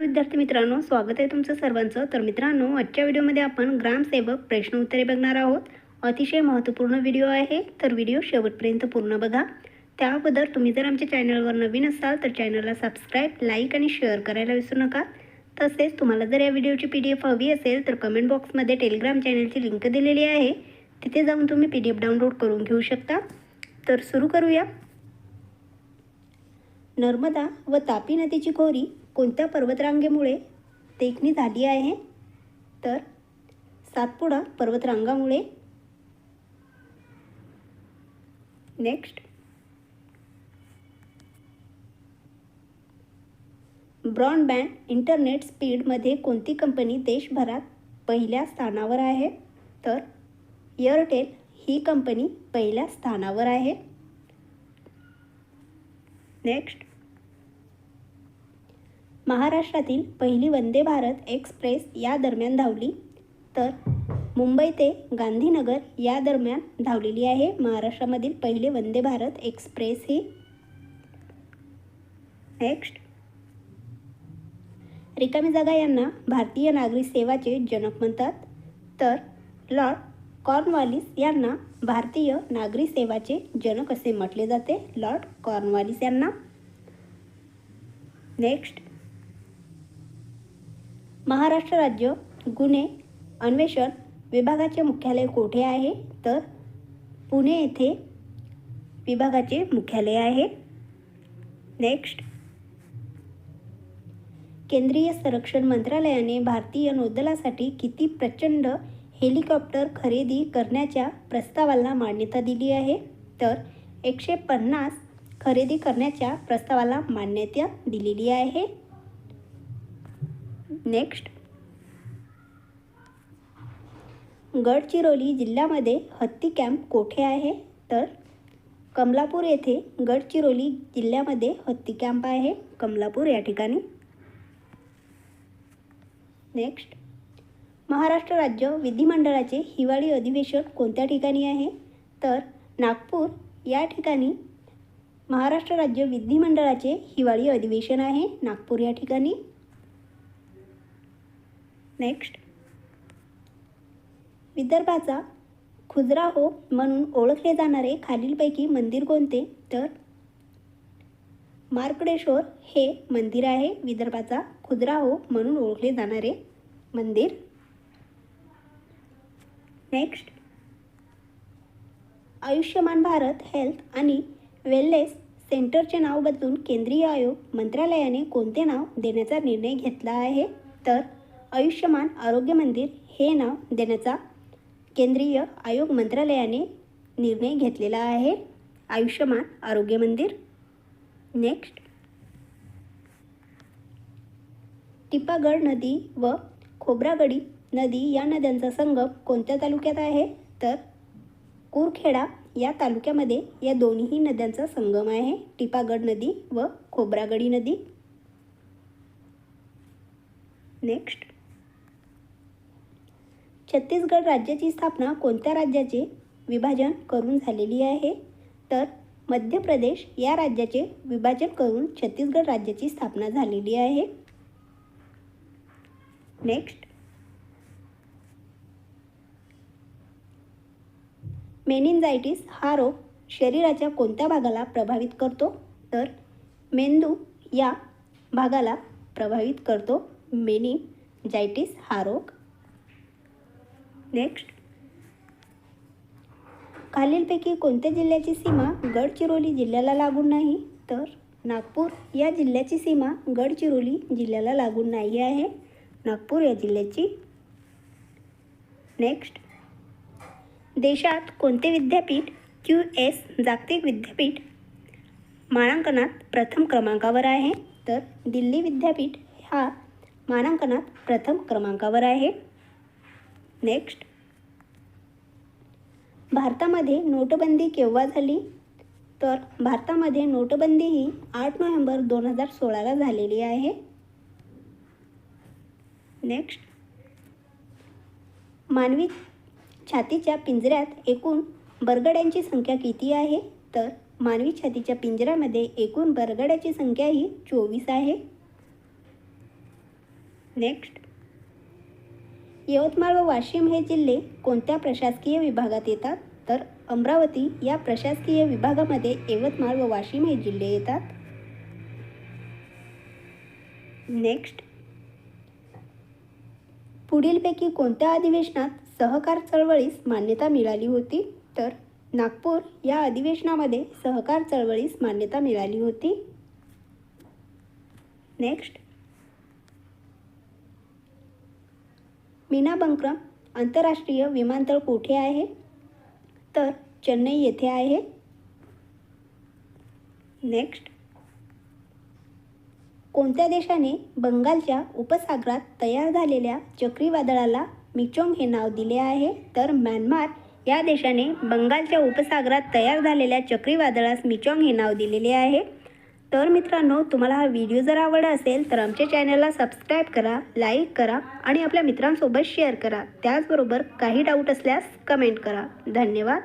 विद्यार्थी मित्रांनो स्वागत आहे तुमचं सर्वांचं. तर मित्रांनो आजच्या व्हिडिओमध्ये आपण ग्रामसेवक प्रश्न उत्तरे बघणार आहोत. अतिशय महत्त्वपूर्ण व्हिडिओ आहे तर व्हिडिओ शेवटपर्यंत पूर्ण बघा. त्या अगोदर तुम्ही जर आमच्या चॅनलवर नवीन असाल तर चॅनलला सबस्क्राईब लाईक आणि शेअर करायला विसरू नका. तसेच तुम्हाला जर या व्हिडिओची पी डी एफ हवी असेल तर कमेंट बॉक्समध्ये टेलिग्राम चॅनलची लिंक दिलेली आहे. तिथे जाऊन तुम्ही पी डी एफ डाउनलोड करून घेऊ शकता. तर सुरू करूया. नर्मदा व तापी नदीची खोरी कोणत्या पर्वतरांगेमुळे देखणी झाली आहे? तर सातपुडा पर्वतरांगामुळे. नेक्स्ट ब्रॉडबँड इंटरनेट स्पीडमध्ये कोणती कंपनी देशभरात पहिल्या स्थानावर आहे? तर एअरटेल ही कंपनी पहिल्या स्थानावर आहे. नेक्स्ट महाराष्ट्रातील पहिली वंदे भारत एक्सप्रेस या दरम्यान धावली. तर मुंबई ते गांधीनगर या दरम्यान धावलेली आहे. महाराष्ट्रामधील पहिले वंदे भारत एक्सप्रेस ही. नेक्स्ट रिकामी जागा यांना भारतीय नागरी सेवाचे जनक म्हणतात. तर लॉर्ड कॉर्नवालिस यांना भारतीय नागरी सेवाचे जनक असे म्हटले जाते. लॉर्ड कॉर्नवालिस यांना. नेक्स्ट महाराष्ट्र राज्य गुन्हे अन्वेषण विभागाचे मुख्यालय कोठे आहे? तर पुणे येथे विभागाचे मुख्यालय आहे. नेक्स्ट केंद्रीय संरक्षण मंत्रालयाने भारतीय नौदलासाठी किती प्रचंड हेलिकॉप्टर खरेदी करण्याच्या प्रस्तावाला मान्यता दिली आहे? तर एकशे पन्नास खरेदी करण्याच्या प्रस्तावाला मान्यता दिलेली आहे. नेक्स्ट गडचिरोली जिल्ह्यामध्ये हत्ती कॅम्प कोठे आहे? तर कमलापूर येथे गडचिरोली जिल्ह्यामध्ये हत्ती कॅम्प आहे. कमलापूर या ठिकाणी. नेक्स्ट महाराष्ट्र राज्य विधिमंडळाचे हिवाळी अधिवेशन कोणत्या ठिकाणी आहे? तर नागपूर या ठिकाणी. महाराष्ट्र राज्य विधिमंडळाचे हिवाळी अधिवेशन आहे. नागपूर या ठिकाणी. नेक्स्ट विदर्भाचा खुजराहो म्हणून ओळखले जाणारे खालीलपैकी मंदिर कोणते? तर मार्कडेश्वर हे मंदिर आहे. विदर्भाचा खुजराहो म्हणून ओळखले जाणारे मंदिर. नेक्स्ट आयुष्यमान भारत हेल्थ आणि वेलनेस सेंटरचे नाव बदलून केंद्रीय आयोग मंत्रालयाने कोणते नाव देण्याचा निर्णय घेतला आहे? तर आयुष्यमान आरोग्य मंदिर हे नाव देण्याचा केंद्रीय आयोग मंत्रालयाने निर्णय घेतलेला आहे. आयुष्यमान आरोग्य मंदिर. नेक्स्ट टिपागड नदी व खोब्रागडी नदी या नद्यांचा संगम कोणत्या तालुक्यात आहे? तर कुरखेडा या तालुक्यामध्ये या दोन्ही नद्यांचा संगम आहे. टिपागड नदी व खोब्रागडी नदी. नेक्स्ट छत्तीसगड राज्याची स्थापना कोणत्या राज्याचे विभाजन करून झालेली आहे? तर मध्य प्रदेश या राज्याचे विभाजन करून छत्तीसगड राज्याची स्थापना झालेली आहे. नेक्स्ट मेनिनजायटिस हा रोग शरीराच्या कोणत्या भागाला प्रभावित करतो? तर मेंदू या भागाला प्रभावित करतो. मेनिनजायटिस हा रोग नेक्स्ट खालीलपैकी कोणत्या जिल्ह्याची सीमा गडचिरोली जिल्ह्याला लागून नाही? तर नागपूर या जिल्ह्याची सीमा गडचिरोली जिल्ह्याला लागून नाही आहे. नागपूर या जिल्ह्याची. नेक्स्ट देशात कोणते विद्यापीठ क्यू एस जागतिक विद्यापीठ मानांकनात प्रथम क्रमांकावर आहे? तर दिल्ली विद्यापीठ हा मानांकनात प्रथम क्रमांकावर आहे. नेक्स्ट भारतामध्ये नोटबंदी केव्हा झाली? तर भारतामध्ये नोटबंदी ही आठ नोव्हेंबर दोन हजार सोळाला झालेली आहे. नेक्स्ट मानवी छातीच्या पिंजऱ्यात एकूण बरगड्यांची संख्या किती आहे? तर मानवी छातीच्या पिंजऱ्यामध्ये एकूण बरगड्याची संख्या ही चोवीस आहे. नेक्स्ट यवतमाळ व वाशिम हे जिल्हे कोणत्या प्रशासकीय विभागात येतात? तर अमरावती या प्रशासकीय विभागामध्ये यवतमाळ व वाशिम हे जिल्हे येतात. नेक्स्ट पुढीलपैकी कोणत्या अधिवेशनात सहकार चळवळीस मान्यता मिळाली होती? तर नागपूर या अधिवेशनामध्ये सहकार चळवळीस मान्यता मिळाली होती. नेक्स्ट मीना बंकरम आंतरराष्ट्रीय विमानतळ कुठे आहे? तर चेन्नई येथे आहे. नेक्स्ट कोणत्या देशाने बंगालच्या उपसागरात तयार झालेल्या चक्रीवादळाला मिचोंग हे नाव दिले आहे? तर म्यानमार या देशाने बंगालच्या उपसागरात तयार झालेल्या चक्रीवादळास मिचोंग हे नाव दिलेले आहे. तर मित्रांनो तुम्हाला हा व्हिडिओ जर आवडला असेल तर आमच्या चॅनलला सबस्क्राईब करा लाईक करा आणि आपल्या मित्रांसोबत शेअर करा. त्याचबरोबर काही डाऊट असल्यास कमेंट करा. धन्यवाद.